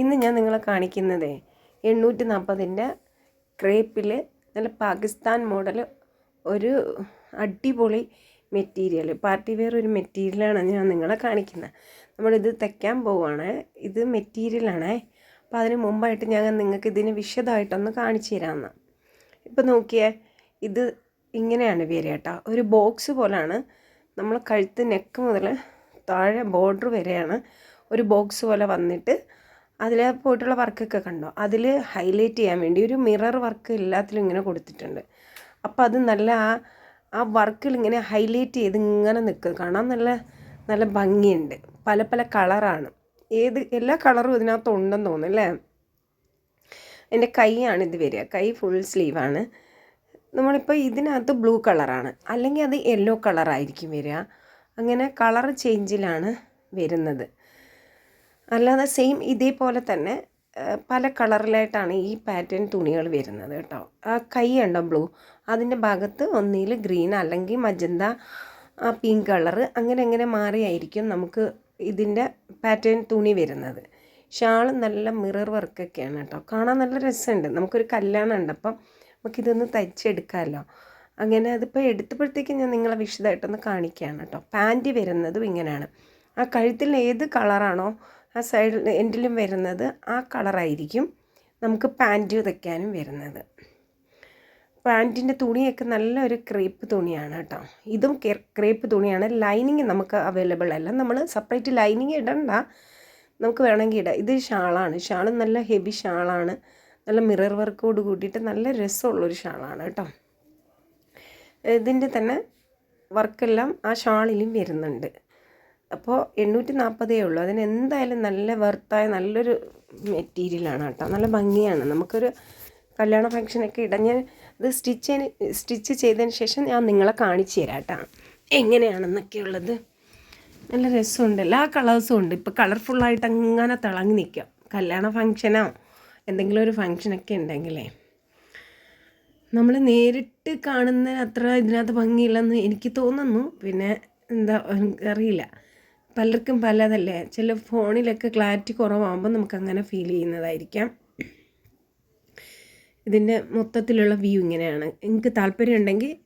ഇന്ന് ഞാൻ നിങ്ങളെ കാണിക്കുന്നത് എണ്ണൂറ്റി നാൽപ്പതിന്റെ ക്രേപ്പിൽ നല്ല പാകിസ്ഥാൻ മോഡൽ ഒരു അടിപൊളി മെറ്റീരിയൽ. പാർട്ടി വെയർ ഒരു മെറ്റീരിയലാണ് ഞാൻ നിങ്ങളെ കാണിക്കുന്നത്. നമ്മളിത് തയ്ക്കാൻ പോവുകയാണ് ഇത് മെറ്റീരിയലാണേ. അപ്പോൾ അതിന് മുമ്പായിട്ട് ഞാൻ നിങ്ങൾക്ക് ഇതിന് വിശദമായിട്ടൊന്ന് കാണിച്ചു തരാമെന്ന്. ഇപ്പോൾ നോക്കിയേ ഇത് ഇങ്ങനെയാണ് വരിക കേട്ടോ. ഒരു ബോക്സ് പോലാണ് നമ്മൾ കഴുത്ത് നെക്ക് മുതൽ താഴെ ബോർഡർ വരെയാണ് ഒരു ബോക്സ് പോലെ വന്നിട്ട് അതിൽ പോയിട്ടുള്ള വർക്കൊക്കെ കണ്ടോ? അതിൽ ഹൈലൈറ്റ് ചെയ്യാൻ വേണ്ടി ഒരു മിറർ വർക്ക് എല്ലാത്തിലും ഇങ്ങനെ കൊടുത്തിട്ടുണ്ട്. അപ്പോൾ അത് നല്ല ആ ആ വർക്കിൽ ഇങ്ങനെ ഹൈലൈറ്റ് ചെയ്ത് ഇങ്ങനെ നിൽക്കുക കാണാൻ നല്ല നല്ല ഭംഗിയുണ്ട്. പല പല കളറാണ് ഏത് എല്ലാ കളറും ഇതിനകത്ത് ഉണ്ടെന്ന് തോന്നുന്നു അല്ലേ? എന്റെ കൈയാണ് ഇത് വരിക. കൈ ഫുൾ സ്ലീവാണ് നമ്മളിപ്പോൾ ഇതിനകത്ത് ബ്ലൂ കളറാണ് അല്ലെങ്കിൽ അത് യെല്ലോ കളറായിരിക്കും വരിക. അങ്ങനെ കളർ ചേഞ്ചിലാണ് വരുന്നത്. അല്ലാതെ സെയിം ഇതേപോലെ തന്നെ പല കളറിലായിട്ടാണ് ഈ പാറ്റേൺ തുണികൾ വരുന്നത് കേട്ടോ. ആ കൈ ഉണ്ടോ ബ്ലൂ അതിന്റെ ഭാഗത്ത് ഒന്നിൽ ഗ്രീൻ അല്ലെങ്കിൽ മജന്ത പിങ്ക് കളറ് അങ്ങനെ അങ്ങനെ മാറിയായിരിക്കും നമുക്ക് ഇതിന്റെ പാറ്റേൺ തുണി വരുന്നത്. ഷാൾ നല്ല മിറർ വർക്കൊക്കെയാണ് കേട്ടോ. കാണാൻ നല്ല രസമുണ്ട്. നമുക്കൊരു കല്യാണം ഉണ്ട് അപ്പം നമുക്കിതൊന്ന് തയ്ച്ചെടുക്കാമല്ലോ. അങ്ങനെ അതിപ്പോൾ എടുത്തപ്പോഴത്തേക്കും ഞാൻ നിങ്ങളെ വിശദമായിട്ടൊന്ന് കാണിക്കുകയാണ് കേട്ടോ. പാന്റ് വരുന്നതും ഇങ്ങനെയാണ്. ആ കഴുത്തിൽ ഏത് കളറാണോ ആ സൈഡിൽ എൻഡിലും വരുന്നത് ആ കളറായിരിക്കും നമുക്ക് പാന്റ് തയ്ക്കാനും വരുന്നത്. പാന്റിന്റെ തുണിയൊക്കെ നല്ലൊരു ക്രേപ്പ് തുണിയാണ് കേട്ടോ. ഇതും ക്രേപ്പ് തുണിയാണ്. ലൈനിങ് നമുക്ക് അവൈലബിൾ അല്ല. നമ്മൾ സെപ്പറേറ്റ് ലൈനിങ് ഇടണ്ട. നമുക്ക് വേണമെങ്കിൽ ഇടാം. ഇത് ഷാളാണ്. ഷാൾ നല്ല ഹെവി ഷാളാണ്. നല്ല മിറർ വർക്കോട് കൂട്ടിയിട്ട് നല്ല രസമുള്ളൊരു ഷാളാണ് കേട്ടോ. ഇതിന്റെ തന്നെ വർക്കെല്ലാം ആ ഷാളിലും വരുന്നുണ്ട്. അപ്പോൾ എണ്ണൂറ്റി നാൽപ്പതേ ഉള്ളൂ. അതിന് എന്തായാലും നല്ല വെർത്തായ നല്ലൊരു മെറ്റീരിയലാണ് കേട്ടോ. നല്ല ഭംഗിയാണ്. നമുക്കൊരു കല്യാണ ഫംഗ്ഷനൊക്കെ ഇടാൻ ഞാൻ ഇത് സ്റ്റിച്ച് സ്റ്റിച്ച് ചെയ്തതിന് ശേഷം ഞാൻ നിങ്ങളെ കാണിച്ചു തരാം കേട്ടോ. എങ്ങനെയാണെന്നൊക്കെ ഉള്ളത് നല്ല രസമുണ്ട്. എല്ലാ കളേഴ്സും ഉണ്ട്. ഇപ്പോൾ കളർഫുള്ളായിട്ട് അങ്ങനെ തിളങ്ങി നിൽക്കാം. കല്യാണ ഫംഗ്ഷനോ എന്തെങ്കിലും ഒരു ഫംഗ്ഷനൊക്കെ ഉണ്ടെങ്കിലേ. നമ്മൾ നേരിട്ട് കാണുന്ന അത്ര ഇതിനകത്ത് ഭംഗിയില്ലെന്ന് എനിക്ക് തോന്നുന്നു. പിന്നെ എന്താ അറിയില്ല പലർക്കും പലതല്ലേ ചില ഫോണിലൊക്കെ ക്ലാരിറ്റി കുറവാകുമ്പോൾ നമുക്കങ്ങനെ ഫീൽ ചെയ്യുന്നതായിരിക്കാം. ഇതിന്റെ മൊത്തത്തിലുള്ള വ്യൂ ഇങ്ങനെയാണ്. നിങ്ങൾക്ക് താല്പര്യം ഉണ്ടെങ്കിൽ